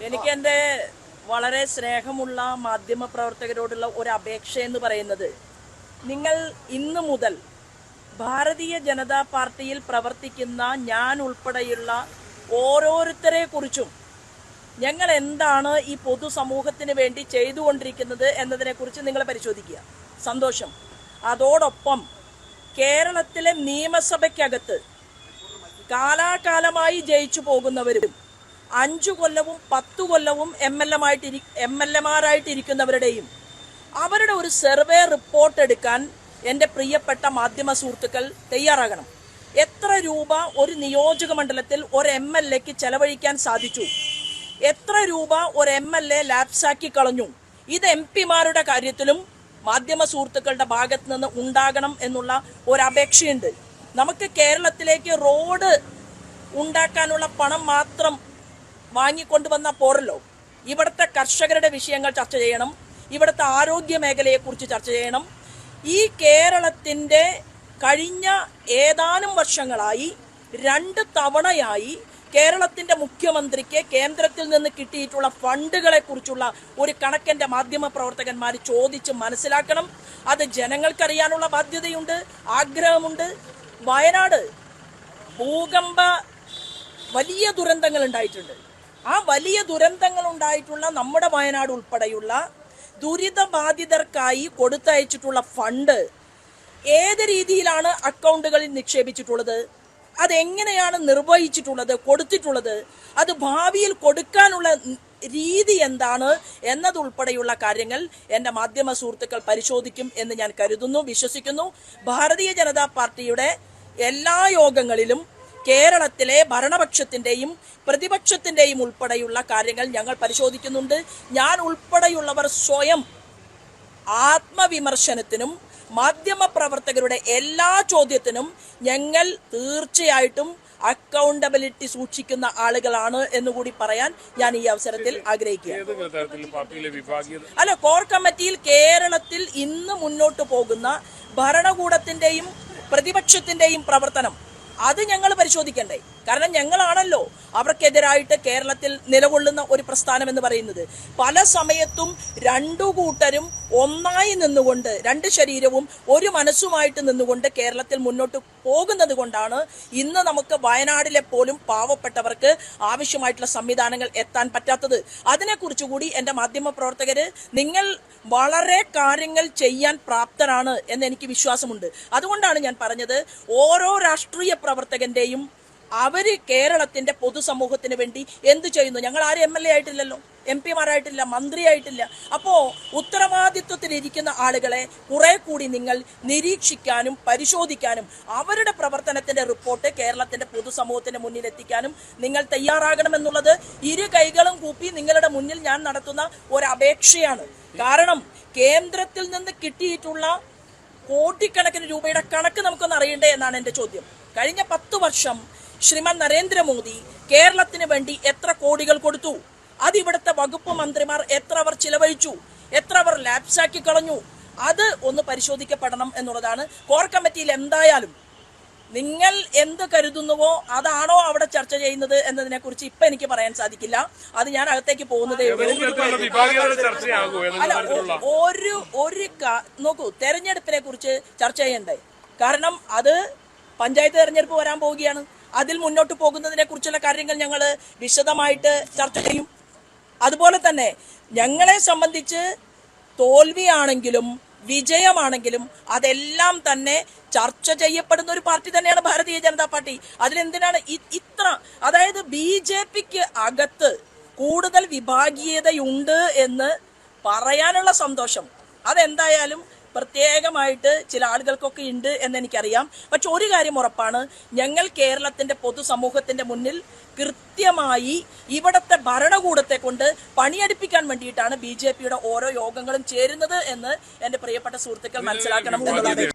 എനിക്ക് എന്റെ വളരെ സ്നേഹമുള്ള മാധ്യമ പ്രവർത്തകരോടുള്ള ഒരു അപേക്ഷ എന്ന് പറയുന്നത് നിങ്ങൾ ഇന്ന് മുതൽ ഭാരതീയ ജനതാ പാർട്ടിയിൽ പ്രവർത്തിക്കുന്ന ഞാൻ ഉൾപ്പെടെയുള്ള ഓരോരുത്തരെ കുറിച്ചും ഞങ്ങൾ എന്താണ് ഈ പൊതുസമൂഹത്തിന് വേണ്ടി ചെയ്തുകൊണ്ടിരിക്കുന്നത് എന്നതിനെക്കുറിച്ച് നിങ്ങൾ പരിശോധിക്കുക. സന്തോഷം. അതോടൊപ്പം കേരളത്തിലെ നിയമസഭയ്ക്കകത്ത് കാലാകാലമായി ജയിച്ചു പോകുന്നവരും അഞ്ചു കൊല്ലവും പത്തു കൊല്ലവും എം എൽ എമായിട്ട് എം എൽ എമാരായിട്ടിരിക്കുന്നവരുടെയും അവരുടെ ഒരു സർവേ റിപ്പോർട്ട് എടുക്കാൻ എന്റെ പ്രിയപ്പെട്ട മാധ്യമ സുഹൃത്തുക്കൾ തയ്യാറാകണം. എത്ര രൂപ ഒരു നിയോജക മണ്ഡലത്തിൽ ഒരു എം എൽ എക്ക് ചെലവഴിക്കാൻ സാധിച്ചു? എത്ര രൂപ ഒരു എം എൽ എ ലാപ്സാക്കി കളഞ്ഞു? ഇത് എം പിമാരുടെ കാര്യത്തിലും മാധ്യമ സുഹൃത്തുക്കളുടെ ഭാഗത്ത് നിന്ന് ഉണ്ടാകണം എന്നുള്ള ഒരു അപേക്ഷയുണ്ട്. നമുക്ക് കേരളത്തിലേക്ക് റോഡ് ഉണ്ടാക്കാനുള്ള പണം മാത്രം വാങ്ങിക്കൊണ്ടുവന്നാൽ പോരല്ലോ ഇവിടുത്തെ കർഷകരുടെ വിഷയങ്ങൾ ചർച്ച ചെയ്യണം. ഇവിടുത്തെ ആരോഗ്യ മേഖലയെക്കുറിച്ച് ചർച്ച ചെയ്യണം. ഈ കേരളത്തിന്റെ കഴിഞ്ഞ ഏതാനും വർഷങ്ങളായി രണ്ട് തവണയായി കേരളത്തിന്റെ മുഖ്യമന്ത്രിക്ക് കേന്ദ്രത്തിൽ നിന്ന് കിട്ടിയിട്ടുള്ള ഫണ്ടുകളെ കുറിച്ചുള്ള ഒരു കണക്കെന്റെ മാധ്യമ പ്രവർത്തകന്മാർ ചോദിച്ച് മനസ്സിലാക്കണം. അത് ജനങ്ങൾക്കറിയാനുള്ള ബാധ്യതയുണ്ട് ആഗ്രഹമുണ്ട്. വയനാട് ഭൂകമ്പ വലിയ ദുരന്തങ്ങൾ ഉണ്ടായിട്ടുണ്ട്. ആ വലിയ ദുരന്തങ്ങൾ ഉണ്ടായിട്ടുള്ള നമ്മുടെ വയനാട് ഉൾപ്പെടെയുള്ള ദുരിതബാധിതർക്കായി കൊടുത്തയച്ചിട്ടുള്ള ഫണ്ട് ഏത് രീതിയിലാണ് അക്കൗണ്ടുകളിൽ നിക്ഷേപിച്ചിട്ടുള്ളത്? അതെങ്ങനെയാണ് നിർവഹിച്ചിട്ടുള്ളത് കൊടുത്തിട്ടുള്ളത്? അത് ഭാവിയിൽ കൊടുക്കാനുള്ള രീതി എന്താണ് എന്നതുൾപ്പെടെയുള്ള കാര്യങ്ങൾ എന്റെ മാധ്യമ സുഹൃത്തുക്കൾ പരിശോധിക്കും എന്ന് ഞാൻ കരുതുന്നു വിശ്വസിക്കുന്നു. ഭാരതീയ ജനതാ പാർട്ടിയുടെ എല്ലാ യോഗങ്ങളിലും കേരളത്തിലെ ഭരണപക്ഷത്തിന്റെയും പ്രതിപക്ഷത്തിന്റെയും ഉൾപ്പെടെയുള്ള കാര്യങ്ങൾ ഞങ്ങൾ പരിശോധിക്കുന്നുണ്ട്. ഞാൻ ഉൾപ്പെടെയുള്ളവർ സ്വയം ആത്മവിമർശനത്തിനും മാധ്യമ പ്രവർത്തകരുടെ എല്ലാ ചോദ്യത്തിനും ഞങ്ങൾ തീർച്ചയായിട്ടും അക്കൗണ്ടബിലിറ്റി സൂക്ഷിക്കുന്ന ആളുകളാണ് എന്ന് കൂടി പറയാൻ ഞാൻ ഈ അവസരത്തിൽ ആഗ്രഹിക്കുകയാണ്. അല്ല കോർ കമ്മിറ്റിയിൽ കേരളത്തിൽ ഇന്ന് മുന്നോട്ട് പോകുന്ന ഭരണകൂടത്തിന്റെയും പ്രതിപക്ഷത്തിന്റെയും പ്രവർത്തനം അത് ഞങ്ങൾ പരിശോധിക്കണ്ടേ? കാരണം ഞങ്ങളാണല്ലോ അവർക്കെതിരായിട്ട് കേരളത്തിൽ നിലകൊള്ളുന്ന ഒരു പ്രസ്ഥാനം എന്ന് പറയുന്നത്. പല സമയത്തും രണ്ടു കൂട്ടരും ഒന്നായി നിന്നുകൊണ്ട് രണ്ട് ശരീരവും ഒരു മനസ്സുമായിട്ട് നിന്നുകൊണ്ട് കേരളത്തിൽ മുന്നോട്ട് പോകുന്നത് കൊണ്ടാണ് ഇന്ന് നമുക്ക് വയനാടിലെ പോലും പാവപ്പെട്ടവർക്ക് ആവശ്യമായിട്ടുള്ള സംവിധാനങ്ങൾ എത്താൻ പറ്റാത്തത്. അതിനെക്കുറിച്ച് കൂടി എന്റെ മാധ്യമ പ്രവർത്തകര് നിങ്ങൾ വളരെ കാര്യങ്ങൾ ചെയ്യാൻ പ്രാപ്തരാണ് എന്ന് എനിക്ക് വിശ്വാസമുണ്ട്. അതുകൊണ്ടാണ് ഞാൻ പറഞ്ഞത് ഓരോ രാഷ്ട്രീയ പ്രവർത്തകന്റെയും അവർ കേരളത്തിന്റെ പൊതുസമൂഹത്തിന് വേണ്ടി എന്ത് ചെയ്യുന്നു? ഞങ്ങൾ ആരും എം എൽ എ ആയിട്ടില്ലല്ലോ. എം പിമാരായിട്ടില്ല മന്ത്രിയായിട്ടില്ല. അപ്പോ ഉത്തരവാദിത്വത്തിലിരിക്കുന്ന ആളുകളെ കുറെ കൂടി നിങ്ങൾ നിരീക്ഷിക്കാനും പരിശോധിക്കാനും അവരുടെ പ്രവർത്തനത്തിന്റെ റിപ്പോർട്ട് കേരളത്തിന്റെ പൊതുസമൂഹത്തിന് മുന്നിൽ എത്തിക്കാനും നിങ്ങൾ തയ്യാറാകണമെന്നുള്ളത് ഇരു കൈകളും കൂപ്പി നിങ്ങളുടെ മുന്നിൽ ഞാൻ നടത്തുന്ന ഒരു കാരണം കേന്ദ്രത്തിൽ നിന്ന് കിട്ടിയിട്ടുള്ള കോടിക്കണക്കിന് രൂപയുടെ കണക്ക് നമുക്കൊന്ന് അറിയണ്ടേ എന്നാണ് എന്റെ ചോദ്യം. കഴിഞ്ഞ പത്ത് വർഷം ശ്രീമാൻ നരേന്ദ്രമോദി കേരളത്തിന് വേണ്ടി എത്ര കോടികൾ കൊടുത്തു? അത് ഇവിടുത്തെ വകുപ്പ് മന്ത്രിമാർ എത്ര അവർ ചിലവഴിച്ചു? എത്ര അവർ ലാപ്സാക്കി കളഞ്ഞു? അത് ഒന്ന് പരിശോധിക്കപ്പെടണം എന്നുള്ളതാണ്. കോർ കമ്മിറ്റിയിൽ എന്തായാലും നിങ്ങൾ എന്ത് കരുതുന്നുവോ അതാണോ അവിടെ ചർച്ച ചെയ്യുന്നത് എന്നതിനെ കുറിച്ച് ഇപ്പൊ എനിക്ക് പറയാൻ സാധിക്കില്ല. അത് ഞാൻ അകത്തേക്ക് പോകുന്നതേ അല്ല ഒരു ഒരു നോക്കൂ തെരഞ്ഞെടുപ്പിനെ കുറിച്ച് ചർച്ച ചെയ്യണ്ടേ? കാരണം അത് പഞ്ചായത്ത് തെരഞ്ഞെടുപ്പ് വരാൻ പോവുകയാണ്. അതിൽ മുന്നോട്ട് പോകുന്നതിനെ കുറിച്ചുള്ള കാര്യങ്ങൾ ഞങ്ങൾ വിശദമായിട്ട് ചർച്ച ചെയ്യും. അതുപോലെ തന്നെ ഞങ്ങളെ സംബന്ധിച്ച് തോൽവിയാണെങ്കിലും വിജയമാണെങ്കിലും അതെല്ലാം തന്നെ ചർച്ച ചെയ്യപ്പെടുന്ന ഒരു പാർട്ടി തന്നെയാണ് ഭാരതീയ ജനതാ പാർട്ടി. അതിലെന്തിനാണ് ഇത്ര അതായത് ബി ജെ പിക്ക് അകത്ത് കൂടുതൽ വിഭാഗീയതയുണ്ട് എന്ന് പറയാനുള്ള സന്തോഷം. അതെന്തായാലും പ്രത്യേകമായിട്ട് ചില ആളുകൾക്കൊക്കെ ഉണ്ട് എന്ന് എനിക്കറിയാം. പക്ഷെ ഒരു കാര്യം ഉറപ്പാണ്. ഞങ്ങൾ കേരളത്തിന്റെ പൊതുസമൂഹത്തിന്റെ മുന്നിൽ കൃത്യമായി ഇവിടത്തെ ഭരണകൂടത്തെ കൊണ്ട് പണിയെടുപ്പിക്കാൻ വേണ്ടിയിട്ടാണ് ബി ജെ പിയുടെ ഓരോ യോഗങ്ങളും ചേരുന്നത് എന്ന് എന്റെ പ്രിയപ്പെട്ട സുഹൃത്തുക്കൾ മനസ്സിലാക്കണം എന്നുള്ളതാണ്.